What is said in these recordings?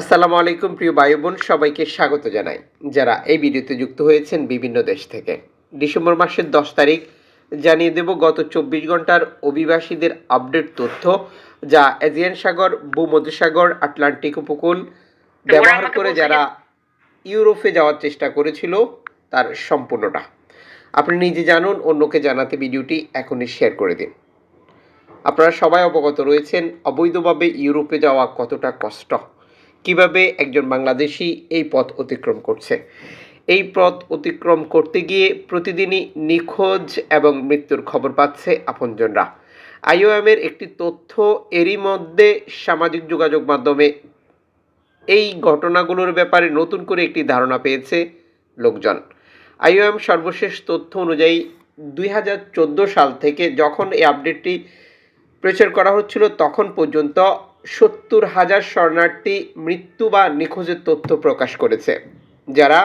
আসসালামু আলাইকুম প্রিয় ভাই বোন সবাইকে স্বাগত জানাই। যারা এই ভিডিওতে যুক্ত হয়েছেন বিভিন্ন দেশ থেকে। ডিসেম্বর মাসের দশ তারিখ জানিয়ে দেব গত চব্বিশ ঘণ্টার অভিবাসীদের আপডেট তথ্য যা এজিয়ান সাগর ভূমধ্যসাগর আটলান্টিক উপকূল ব্যবহার করে যারা ইউরোপে যাওয়ার চেষ্টা করেছিল তার সম্পূর্ণটা। আপনি নিজে জানুন অন্যকে জানাতে ভিডিওটি এখনই শেয়ার করে দিন। আপনারা সবাই অবগত রয়েছেন অবৈধভাবে ইউরোপে যাওয়া কতটা কষ্ট। কীভাবে একজন বাংলাদেশি এই পথ অতিক্রম করছে? এই পথ অতিক্রম করতে গিয়ে প্রতিদিনই নিখোঁজ এবং মৃত্যুর খবর পাচ্ছে আপনজনরা। আইওএমের একটি তথ্য এরই মধ্যে সামাজিক যোগাযোগ মাধ্যমে এই ঘটনাগুলোর ব্যাপারে নতুন করে একটি ধারণা পেয়েছে লোকজন। আইওএম সর্বশেষ তথ্য অনুযায়ী দুই হাজার চোদ্দ সাল থেকে যখন এই আপডেটটি প্রচার করা হচ্ছিল তখন পর্যন্ত সত্তর হাজার শরণার্থী মৃত্যু বা নিখোঁজের তথ্য প্রকাশ করেছে, যারা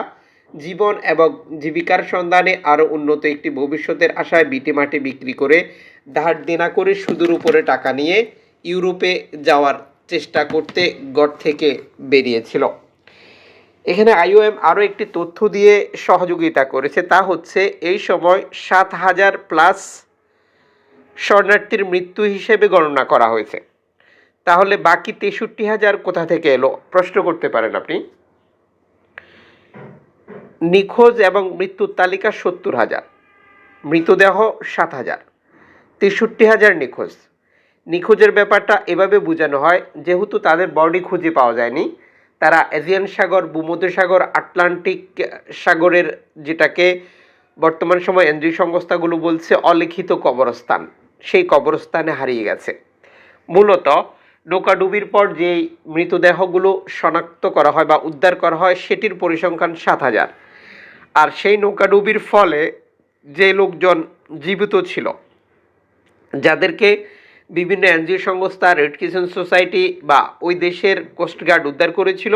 জীবন এবং জীবিকার সন্ধানে আরও উন্নত একটি ভবিষ্যতের আশায় বিটিমাটি বিক্রি করে ধার দেনা করে সুদূর উপরে টাকা নিয়ে ইউরোপে যাওয়ার চেষ্টা করতে গড় থেকে বেরিয়েছিল। এখানে আইওএম আরও একটি তথ্য দিয়ে সহযোগিতা করেছে, তা হচ্ছে এই সময় সাত হাজার প্লাস শরণার্থীর মৃত্যু হিসেবে গণনা করা হয়েছে। তাহলে বাকি তেষট্টি হাজার কোথা থেকে এলো? প্রশ্ন করতে পারেন আপনি। নিখোঁজ এবং মৃত্যুর তালিকা সত্তর হাজার। মৃতদেহ সাত হাজার। তেষট্টি হাজার নিখোঁজ। নিখোঁজের ব্যাপারটা এভাবে বোঝানো হয়, যেহেতু তাদের বডি খুঁজে পাওয়া যায়নি। তারা এজিয়ান সাগর ভূমধ্যসাগর আটলান্টিক সাগরের যেটাকে বর্তমান সময় এনজিও সংস্থাগুলো বলছে, অলিখিত কবরস্থান। সেই কবরস্থানে হারিয়ে গেছে। মূলত নৌকাডুবির পর যেই মৃতদেহগুলো শনাক্ত করা হয় বা উদ্ধার করা হয়, সেটির পরিসংখ্যান সাত হাজার। আর সেই নৌকাডুবির ফলে যে লোকজন জীবিত ছিল, যাদেরকে বিভিন্ন এনজিও সংস্থা, রেড কিচেন সোসাইটি বা ওই দেশের কোস্টগার্ড উদ্ধার করেছিল,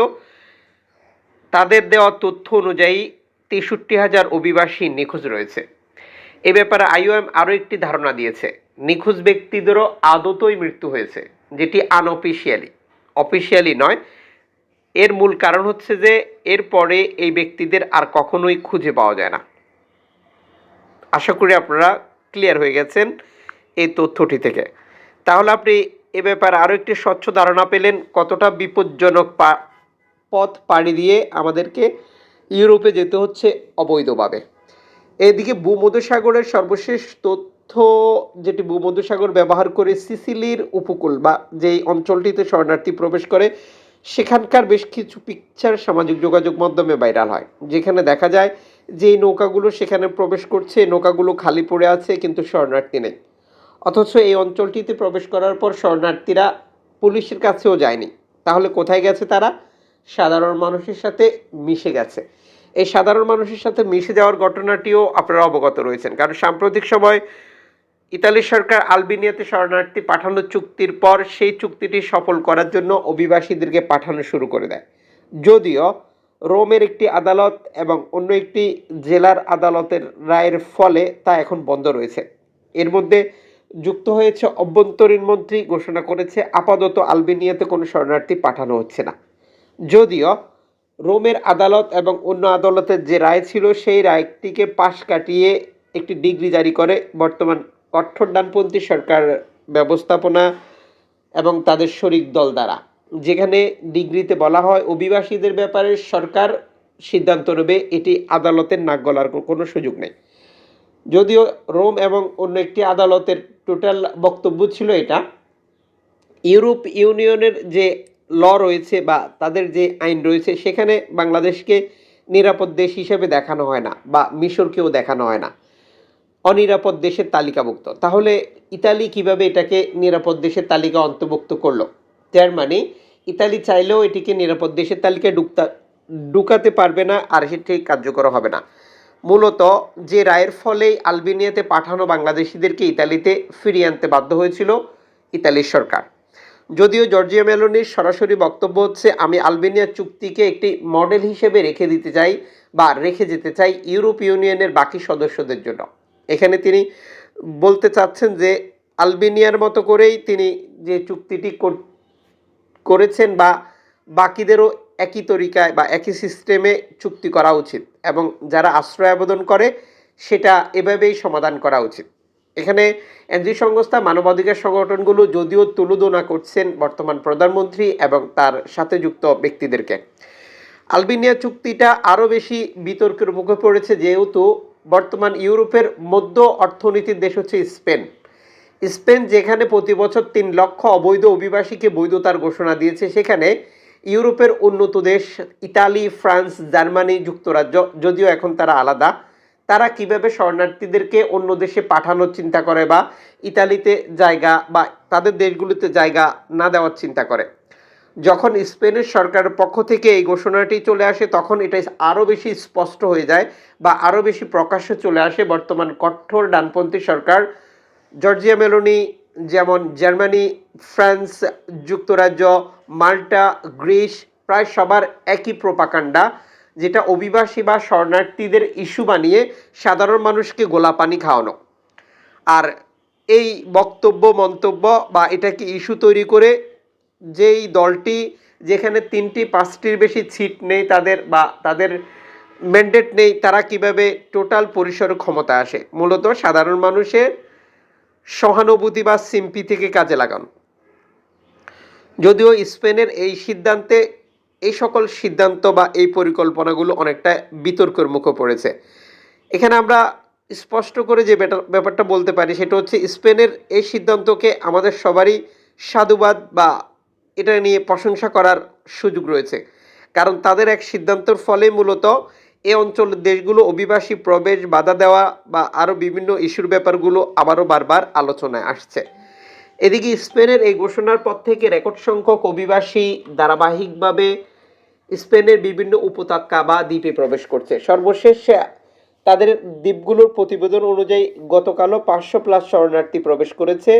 তাদের দেওয়া তথ্য অনুযায়ী তেষট্টি হাজার অভিবাসী নিখোঁজ রয়েছে। এ ব্যাপারে আইওএম আরও একটি ধারণা দিয়েছে। নিখোঁজ ব্যক্তিদেরও আদতই মৃত্যু হয়েছে। যেটি আনঅফিসিয়ালি অফিসিয়ালি নয়। এর মূল কারণ হচ্ছে যে এরপরে এই ব্যক্তিদের আর কখনোই খুঁজে পাওয়া যায় না। আশা করি আপনারা ক্লিয়ার হয়ে গেছেন এই তথ্যটি থেকে। তাহলে আপনি এ ব্যাপারে আরও একটি স্বচ্ছ ধারণা পেলেন, কতটা বিপজ্জনক পথ পাড়ি দিয়ে আমাদেরকে ইউরোপে যেতে হচ্ছে অবৈধভাবে। এদিকে ভূমধ্যসাগরের সর্বশেষ তথ্য যেটি ভূমধ্যসাগর ব্যবহার করে সিসিলির উপকূল বা যেই অঞ্চলটিতে শরণার্থী প্রবেশ করে, সেখানকার বেশ কিছু পিকচার সামাজিক যোগাযোগ মাধ্যমে ভাইরাল হয়। যেখানে দেখা যায় যে নৌকাগুলো সেখানে প্রবেশ করছে, নৌকাগুলো খালি পড়ে আছে কিন্তু শরণার্থী নেই। অথচ এই অঞ্চলটিতে প্রবেশ করার পর শরণার্থীরা পুলিশের কাছেও যায়নি। তাহলে কোথায় গেছে তারা? সাধারণ মানুষের সাথে মিশে গেছে। এই সাধারণ মানুষের সাথে মিশে যাওয়ার ঘটনাটিও আপনারা অবগত রয়েছেন। কারণ সাম্প্রতিক সময় ইতালি সরকার আলবেনিয়াতে শরণার্থী পাঠানোর চুক্তির পর সেই চুক্তিটি সফল করার জন্য অভিবাসীদেরকে পাঠানো শুরু করে দেয়। যদিও রোমের একটি আদালত এবং অন্য একটি জেলার আদালতের রায়ের ফলে তা এখন বন্ধ রয়েছে। এর মধ্যে যুক্ত হয়েছে অভ্যন্তরীণ মন্ত্রী, ঘোষণা করেছে আপাতত আলবেনিয়াতে কোনো শরণার্থী পাঠানো হচ্ছে না। যদিও রোমের আদালত এবং অন্য আদালতের যে রায় ছিল, সেই রায়টিকে পাশ কাটিয়ে একটি ডিগ্রি জারি করে বর্তমান কঠোর ডানপন্থী সরকার ব্যবস্থাপনা এবং তাদের শরিক দল দ্বারা। যেখানে ডিগ্রিতে বলা হয় অভিবাসীদের ব্যাপারে সরকার সিদ্ধান্ত নেবে, এটি আদালতের নাক গলার কোনো সুযোগ নেই। যদিও রোম এবং অন্য একটি আদালতের টোটাল বক্তব্য ছিল এটা, ইউরোপ ইউনিয়নের যে ল রয়েছে বা তাদের যে আইন রয়েছে, সেখানে বাংলাদেশকে নিরাপদ দেশ হিসেবে দেখানো হয় না বা মিশরকেও দেখানো হয় না। অনিরাপদ দেশের তালিকাভুক্ত। তাহলে ইতালি কীভাবে এটাকে নিরাপদ দেশের তালিকা অন্তর্ভুক্ত করল? যার মানে ইতালি চাইলেও এটিকে নিরাপদ দেশের তালিকায় ঢুকতা, ঢুকাতে পারবে না আর সেটি কার্যকর হবে না। মূলত যে রায়ের ফলে আলবেনিয়াতে পাঠানো বাংলাদেশিদেরকে ইতালিতে ফিরিয়ে আনতে বাধ্য হয়েছিল ইতালির সরকার। যদিও জর্জিয়া মেলোনির সরাসরি বক্তব্য হচ্ছে, আমি আলবেনিয়া চুক্তিকে একটি মডেল হিসেবে রেখে দিতে চাই বা রেখে যেতে চাই ইউরোপ ইউনিয়নের বাকি সদস্যদের জন্য। এখানে তিনি বলতে চাচ্ছেন যে আলবেনিয়ার মতো করেই তিনি যে চুক্তিটি কর- করেছেন বা বাকিদেরও একই তরিকায় বা একই সিস্টেমে চুক্তি করা উচিত এবং যারা আশ্রয় আবেদন করে সেটা এভাবেই সমাধান করা উচিত। এখানে এনজি সংস্থা মানবাধিকার সংগঠনগুলো যদিও তুলুদোনা করছেন বর্তমান প্রধানমন্ত্রী এবং তার সাথে যুক্ত ব্যক্তিদেরকে। আলবেনিয়া চুক্তিটা আরও বেশি বিতর্কের মুখে পড়েছে যেহেতু বর্তমান ইউরোপের মধ্য অর্থনীতির দেশ হচ্ছে স্পেন। স্পেন যেখানে প্রতি বছর তিন লক্ষ অবৈধ অভিবাসীকে বৈধতার ঘোষণা দিয়েছে, সেখানে ইউরোপের উন্নত দেশ ইতালি, ফ্রান্স, জার্মানি যুক্তরাজ্য, যদিও এখন তারা আলাদা, তারা কীভাবে শরণার্থীদেরকে অন্য দেশে পাঠানোর চিন্তা করে বা ইতালিতে জায়গা বা তাদের দেশগুলিতে জায়গা না দেওয়ার চিন্তা করে? যখন স্পেনের সরকারের পক্ষ থেকে এই ঘোষণাটি চলে আসে, তখন এটা আরও বেশি স্পষ্ট হয়ে যায় বা আরও বেশি প্রকাশ্যে চলে আসে বর্তমান কঠোর ডানপন্থী সরকার। জর্জিয়া মেলোনি যেমন জার্মানি, ফ্রান্স, যুক্তরাজ্য, মাল্টা, গ্রিস প্রায় সবার একই প্রোপাকাণ্ডা, যেটা অভিবাসী বা শরণার্থীদের ইস্যু বানিয়ে সাধারণ মানুষকে গোলাপানি খাওয়ানো। আর এই বক্তব্য, মন্তব্য বা এটাকে ইস্যু তৈরি করে যেই দলটি যেখানে তিনটি, পাঁচটির বেশি সিট নেই তাদের বা তাদের ম্যান্ডেট নেই, তারা কীভাবে টোটাল পরিসর ক্ষমতা আসে? মূলত সাধারণ মানুষের সহানুভূতি বা সিম্পি থেকে কাজে লাগানো। যদিও স্পেনের এই সিদ্ধান্তে এই সকল সিদ্ধান্ত বা এই পরিকল্পনাগুলো অনেকটা বিতর্কের মুখে পড়েছে। এখানে আমরা স্পষ্ট করে যে ব্যাপারটা বলতে পারি, সেটা হচ্ছে স্পেনের এই সিদ্ধান্তকে আমাদের সবারই সাধুবাদ বা এটা নিয়ে প্রশংসা করার সুযোগ রয়েছে। কারণ তাদের এক সিদ্ধান্তের ফলে মূলত এ অঞ্চলের দেশগুলো অভিবাসী প্রবেশ, বাধা দেওয়া বা আরও বিভিন্ন ইস্যুর ব্যাপারগুলো আবারও বারবার আলোচনায় আসছে। এদিকে স্পেনের এই ঘোষণার পর থেকে রেকর্ড সংখ্যক অভিবাসী ধারাবাহিকভাবে স্পেনের বিভিন্ন উপত্যকা বা দ্বীপে প্রবেশ করছে। সর্বশেষ, তাদের দ্বীপগুলোর প্রতিবেদন অনুযায়ী গতকালও পাঁচশো প্লাস শরণার্থী প্রবেশ করেছে।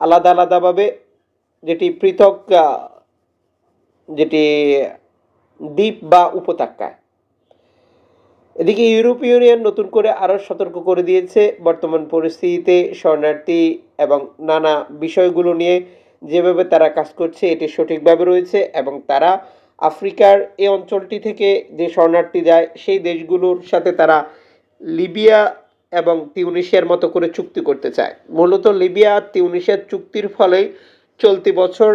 আলাদা আলাদাভাবে যেটি পৃথক যেটি দ্বীপ বা উপত্যকায় এদিকে ইউরোপীয় ইউনিয়ন নতুন করে আরও সতর্ক করে দিয়েছে। বর্তমান পরিস্থিতিতে শরণার্থী এবং নানা বিষয়গুলো নিয়ে যেভাবে তারা কাজ করছে, এটি সঠিকভাবে রয়েছে এবং তারা আফ্রিকার এই অঞ্চলটি থেকে যে শরণার্থী যায়, সেই দেশগুলোর সাথে তারা লিবিয়া এবং তিউনিশিয়ার মতো করে চুক্তি করতে চায়। মূলত লিবিয়া তিউনিশিয়ার চুক্তির ফলেই চলতি বছর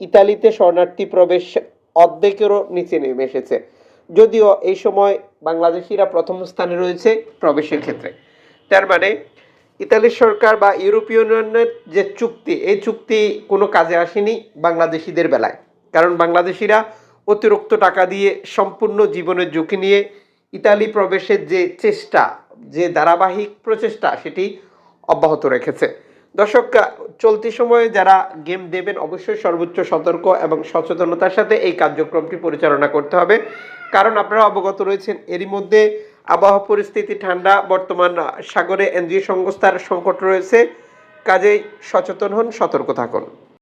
ইতালিতে শরণার্থী প্রবেশ অর্ধেকেরও নিচে নেমে এসেছে। যদিও এই সময় বাংলাদেশিরা প্রথম স্থানে রয়েছে প্রবেশের ক্ষেত্রে। তার মানে ইতালির সরকার বা ইউরোপীয় ইউনিয়নের যে চুক্তি, এই চুক্তি কোনো কাজে আসেনি বাংলাদেশিদের বেলায়। কারণ বাংলাদেশিরা অতিরিক্ত টাকা দিয়ে সম্পূর্ণ জীবনের ঝুঁকি নিয়ে ইতালি প্রবেশের যে চেষ্টা, যে ধারাবাহিক প্রচেষ্টা, সেটি অব্যাহত রেখেছে। দর্শক চলতি সময়ে যারা গেম দেবেন অবশ্যই সর্বোচ্চ সতর্ক এবং সচেতনতার সাথে এই কার্যক্রমটি পরিচালনা করতে হবে। কারণ আপনারা অবগত রয়েছেন, এরই মধ্যে আবহাওয়া পরিস্থিতি ঠান্ডা, বর্তমান সাগরে এনজিও সংস্থার সংকট রয়েছে। কাজেই সচেতন হন, সতর্ক থাকুন।